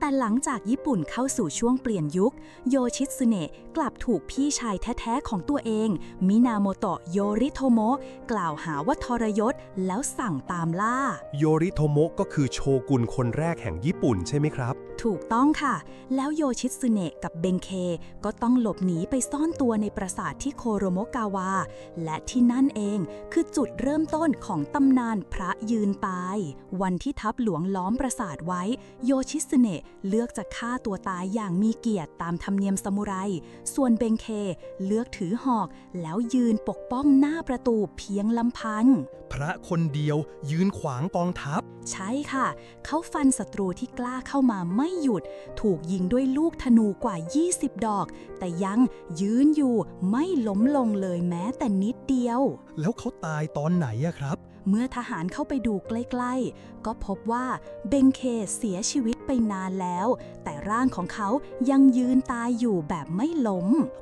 แต่หลังจากญี่ปุ่นเข้าสู่ช่วงเปลี่ยนยุค โยชิตสึเนะกลับถูกพี่ชายแท้ ๆ ของตัวเอง มินาโมโตะโยริโทโมะกล่าวหาว่าทรยศแล้วสั่งตามล่า โยริโทโมะก็คือโชกุนคนแรกแห่งญี่ปุ่นใช่ไหมครับ ถูกต้องค่ะ แล้วโยชิตสึเนะกับเบงเค ก็ต้องหลบหนีไปซ่อนตัวในปราสาทที่โคโรโมกาวา และที่นั่นเองคือจุดเริ่มต้นของตำนานพระยืนตาย วันที่ทัพหลวงล้อมปราสาทไว้ โยชิตสึเนะเลือกจะฆ่าตัวตายอย่างมีเกียรติตามธรรมเนียมซามูไร ส่วนเบงเคเลือกถือหอกแล้วยืนปกป้องหน้าประตูเพียงลำพัง พระคนเดียวยืนขวางกองทัพ ใช่ค่ะ เขาฟันศัตรูที่กล้าเข้ามาไม่หยุด ถูกยิงด้วยลูกธนูกว่า 20 ดอก แต่ยังยืนอยู่ไม่ล้มลงเลยแม้แต่นิดเดียว แล้วเขาตายตอนไหนอะครับเมื่อทหารเข้าไปดูใกล้ๆ ก็พบว่าเบงเคเสียชีวิตไปนานแล้ว แต่ร่างของเขายังยืนตายอยู่แบบไม่ล้ม